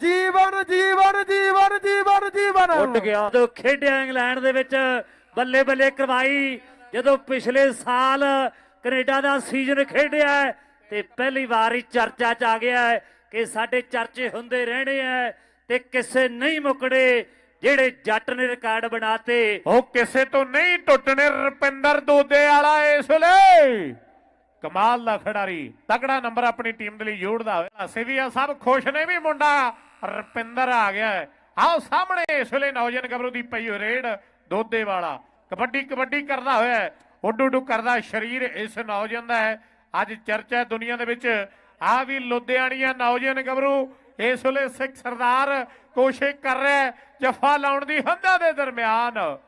ਜੀਵਨ ਜੀਵਨ ਜੀਵਨ ਜੀਵਨ ਜੀਵਨ ਜੀਵਨ। ਉੱਡ ਗਿਆ ਜਦੋਂ ਖੇਡਿਆ ਇੰਗਲੈਂਡ ਦੇ ਵਿੱਚ ਬੱਲੇ ਬੱਲੇ ਕਰਵਾਈ। ਜਦੋਂ ਪਿਛਲੇ ਸਾਲ ਕੈਨੇਡਾ ਦਾ ਸੀਜ਼ਨ ਖੇਡਿਆ ਤੇ ਪਹਿਲੀ ਵਾਰ ਹੀ ਚਰਚਾ ਚ ਆ ਗਿਆ ਹੈ ਕਿ ਸਾਡੇ ਚਰਚੇ ਹੁੰਦੇ ਰਹਿਣੇ ਹੈ ਤੇ ਕਿਸੇ ਨਹੀਂ ਮੁਕੜੇ ਜਿਹੜੇ ਜੱਟ ਨੇ ਰਿਕਾਰਡ ਬਣਾਤੇ। ਉਹ ਕਿਸੇ ਤੋਂ ਨਹੀਂ ਟੁੱਟਣੇ ਰੁਪਿੰਦਰ ਦੋਦੇ ਵਾਲਾ ਇਸ ਵੇਲੇ। ਕਮਾਲ ਦਾ ਖਿਡਾਰੀ। ਤਕੜਾ ਨੰਬਰ ਆਪਣੀ ਟੀਮ ਦੇ ਲਈ ਜੋੜਦਾ ਹੋਇਆ। ਅਸੀਂ ਵੀ ਖੁਸ਼ ਨੇ ਵੀ ਮੁੰਡਾ ਰੁਪਿੰਦਰ ਆ ਗਿਆ ਆਓ ਸਾਹਮਣੇ ਇਸ ਵੇਲੇ ਨੌਜਵਾਨ ਗੱਭਰੂ ਦੀ ਪਈ ਰੇਡ, ਦੋਦੇ ਵਾਲਾ। ਕਬੱਡੀ ਕਬੱਡੀ ਕਰਦਾ ਹੋਇਆ ਹੈ। ਉੱਡੂ ਕਰਦਾ ਸਰੀਰ ਇਸ ਨੌਜਵਾਨ ਦਾ ਹੈ। ਅੱਜ ਚਰਚਾ ਹੈ ਦੁਨੀਆ ਦੇ ਵਿੱਚ। ਆ ਵੀ ਲੁਧਿਆਣੀਆਂ ਨੌਜਵਾਨ ਗਬਰੂ ਇਸ ਵੇਲੇ ਸਿੱਖ ਸਰਦਾਰ ਕੋਸ਼ਿਸ਼ ਕਰ ਰਿਹਾ ਹੈ ਜਫਾ ਲਾਉਣ ਦੀ ਹੰਦਾਂ ਦੇ ਦਰਮਿਆਨ।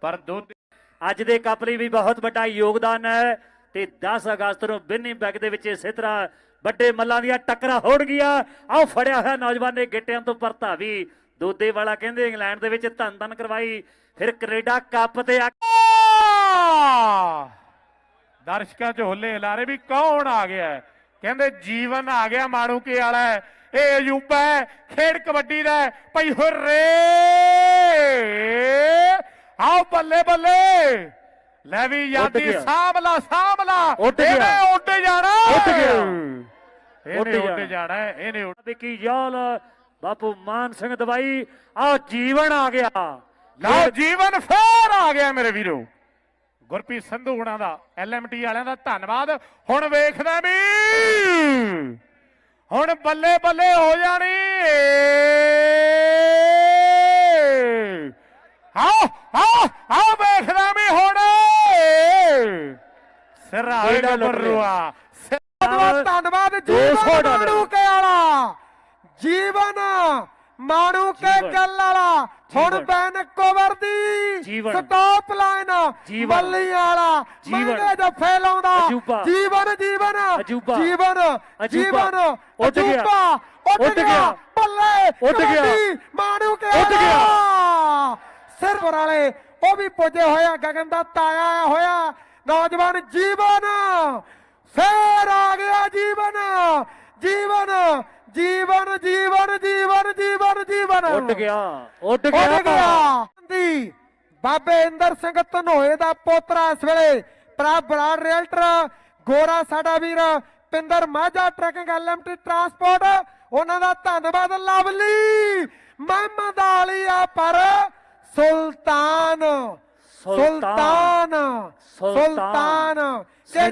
ਪਰ ਦੁੱਧ ਅੱਜ ਦੇ ਕੱਪ ਲਈ ਵੀ ਬਹੁਤ ਵੱਡਾ ਯੋਗਦਾਨ ਹੈ। ਤੇ 10 ਅਗਸਤ ਨੂੰ ਬਿੰਨੀ ਬੈਗ ਦੇ ਵਿੱਚ ਇਸੇ ਤਰ੍ਹਾਂ ਵੱਡੇ ਮੱਲਾਂ ਦੀਆਂ ਟੱਕਰਾਂ ਹੋਣਗੀਆਂ ਆਹ ਫੜਿਆ ਹੋਇਆ ਨੌਜਵਾਨ ਨੇ ਗਿੱਟਿਆਂ ਤੋਂ ਪਰਤਾ ਵੀ। ਦੋਦੇ ਵਾਲਾ ਕਹਿੰਦੇ ਇੰਗਲੈਂਡ ਦੇ ਵਿੱਚ ਧੰਨ ਧੰਨ ਕਰਵਾਈ। ਫਿਰ ਕੈਨੇਡਾ ਕੱਪ ਤੇ ਆ ਦਰਸ਼ਕਾਂ 'ਚ ਹੁੱਲੇ ਹਲਾਰੇ ਵੀ ਕੌਣ ਆ ਗਿਆ ਕਹਿੰਦੇ ਜੀਵਨ ਆ ਗਿਆ ਮਾਣੂਕੇ ਵਾਲਾ ਹੈ। ਇਹ ਅਯੂਬਾ ਹੈ, ਖੇਡ ਕਬੱਡੀ ਦਾ ਹੈ। ਭਈ ਹੁਰੇ ਆਓ ਬੱਲੇ ਬੱਲੇ! ਲੈ ਵੀ ਯਾਦੀ ਉੱਡ ਗਿਆ। ਇਹਨੇ ਉੱਡ ਜਾਣਾ। ਉੱਡ ਗਿਆ। ਇਹਨੇ ਉੱਡ। ਜਾਣਾ ਇਹਨੇ ਉੱਡ ਵਿੱਕੀ ਯਾਲ ਬਾਪੂ ਮਾਨ ਸਿੰਘ ਦਵਾਈ ਆ ਜੀਵਨ ਆ ਗਿਆ। ਲਓ। ਜੀਵਨ ਫੇਰ ਆ ਗਿਆ ਮੇਰੇ ਵੀਰੋ। ਗੁਰਪ੍ਰੀਤ ਸੰਧੂ ਹੁਣਾਂ ਦਾ ਐਲਐਮਟੀ ਵਾਲਿਆਂ ਦਾ ਧੰਨਵਾਦ। ਹੁਣ ਵੇਖਦਾ ਵੀ ਹੁਣ ਬੱਲੇ ਬੱਲੇ ਹੋ ਜਾਣੀ ਆਓ ਆਓ ਆਓ ਵੇਖਦਾ ਵੀ ਹੁਣ ਸਿਰਾ ਧੰਨਵਾਦ ਧੰਨਵਾਦ 200 ਜੀਵਨ। ਮਾਣੂ ਕੇ ਵਾਲਾ ਜੀਵਨ ਮਾਣੂ ਕੇ ਜੀਵਨ। ਗੱਲ ਵਾਲਾ ਹੁਣ। ਬੈਨ ਕੋਵਰ ਦੀ। Stop line. ਬੱਲੀ ਵਾਲਾ। ਮਹਿੰਗੇ ਜੱਫੇ ਲਾਉਂਦਾ। ਜੀਵਨ ਜੀਵਨ। ਜੀਵਨ। ਜੀਵਨ ਉੱਡ ਗਿਆ। ਉੱਡ ਗਿਆ। ਬੱਲੇ ਉੱਡ ਗਿਆ। ਮਾਣੂ ਕੇ ਉੱਡ ਗਿਆ। ਸਿਰਫ ਵਾਲੇ ਉਹ ਵੀ ਪੁੱਜੇ ਹੋਇਆ ਗਗਨ ਦਾ ਤਾਇਆ ਆਇਆ ਹੋਇਆ ਨੌਜਵਾਨ ਜੀਵਨ ਫੇਰ ਆ ਗਿਆ ਜੀਵਨ ਜੀਵਨ ਜੀਵਨ ਜੀਵਨ ਜੀਵਨ ਜੀਵਨ ਜੀਵਨ। ਉੱਡ ਗਿਆ ਉੱਡ ਉੱਡ ਗਿਆ। ਦੀ ਬਾਬੇ ਇੰਦਰ ਸਿੰਘ ਧਨੋਏ ਦਾ ਪੋਤਰਾ ਇਸ ਵੇਲੇ ਪ੍ਰਾ ਬਰਾੜ ਰਿਐਲਟਰ ਗੋਰਾ ਸਾਡਾ ਵੀਰ Pinder Majha trucking LMT transport. ਉਹਨਾਂ ਦਾ ਧੰਨਵਾਦ ਲਵਲੀ ਮਹਿਮਦ ਆਲੀ ਆ ਪਰ ਸੁਲਤਾਨ। ਸੁਲਤਾਨ। ਸੁਲਤਾਨ ਕਿ